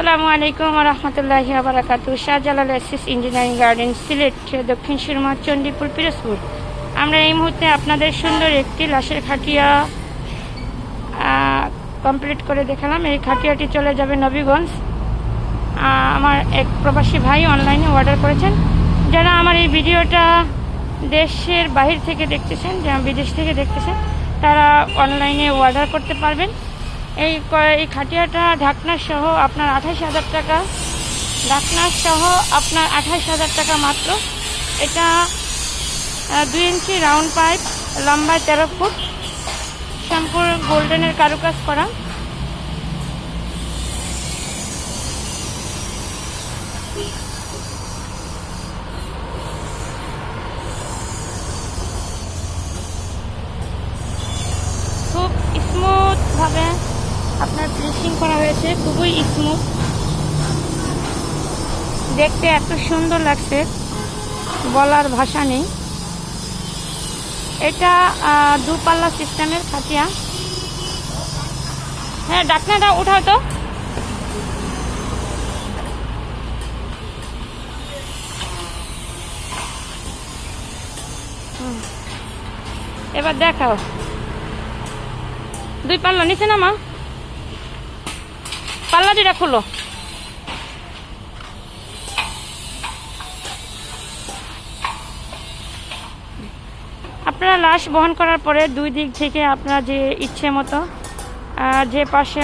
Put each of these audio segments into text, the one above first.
আসসালামু আলাইকুম রহমতুল্লাহ বারাকাতু শাহজালাল এসিস ইঞ্জিনিয়ারিং গার্ডেন, সিলেট, দক্ষিণ সুরমা, চণ্ডীপুর, পিরোজপুর। আমরা এই মুহূর্তে আপনাদের সুন্দর একটি লাশের খাটিয়া কমপ্লিট করে দেখালাম। এই খাটিয়াটি চলে যাবে নবীগঞ্জ। আমার এক প্রবাসী ভাই অনলাইনে অর্ডার করেছেন। যারা আমার এই ভিডিওটা দেশের বাহির থেকে দেখতেছেন, যা বিদেশ থেকে দেখতেছেন, তারা অনলাইনে অর্ডার করতে পারবেন। এই এই খাটিয়াটা ঢাকনা সহ আপনার আঠাশ হাজার টাকা। ঢাকনা সহ আপনার আঠাশ হাজার টাকা মাত্র। এটা দুই ইঞ্চি রাউন্ড পাইপ লম্বায় তেরো ফুট, সম্পূর্ণ গোল্ডেনের কারুকাজ করা। খুব স্মুথ ভাবে আপনার ফিনিশিং করা হয়েছে, খুবই স্মুথ দেখতে এত সুন্দর লাগছে, বলার ভাষা নেই। এটা দুপাল্লা সিস্টেমের খাটিয়া। হ্যাঁ ডাকনাটা উঠাও তো। এবার দেখাও। দুই পাল্লা, নিচে না মা পাল্লা দুইটা খুলো। আপনারা লাশ বহন করার পরে দুই দিক থেকে আপনারা যে ইচ্ছে মতো যে পাশে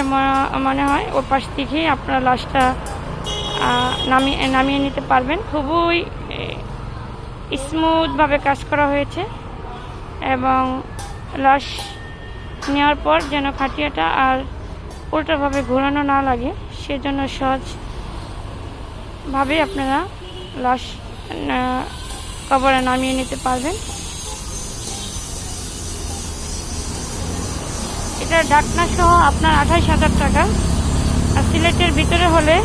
মনে হয় ওই পাশ থেকেই আপনারা লাশটা নামিয়ে নামিয়ে নিতে পারবেন। খুবই স্মুথভাবে কাজ করা হয়েছে এবং লাশ নেওয়ার পর যেন খাটিয়াটা আর উল্টোভাবে ঘোরানো না লাগে, সেজন্য সহজভাবে আপনারা লাশ কবরে নামিয়ে নিতে পারবেন। এটা ডাকনা সহ আপনার আঠাশ হাজার টাকা। আর সিলেটের ভিতরে হলে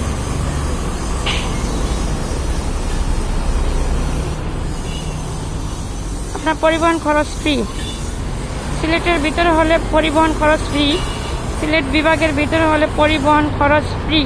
আপনার পরিবহন খরচ ফ্রি সিলেটের ভিতরে হলে পরিবহন খরচ ফ্রি সিলেট বিভাগের ভিতরে হলে পরিবহন খরচ ফ্রি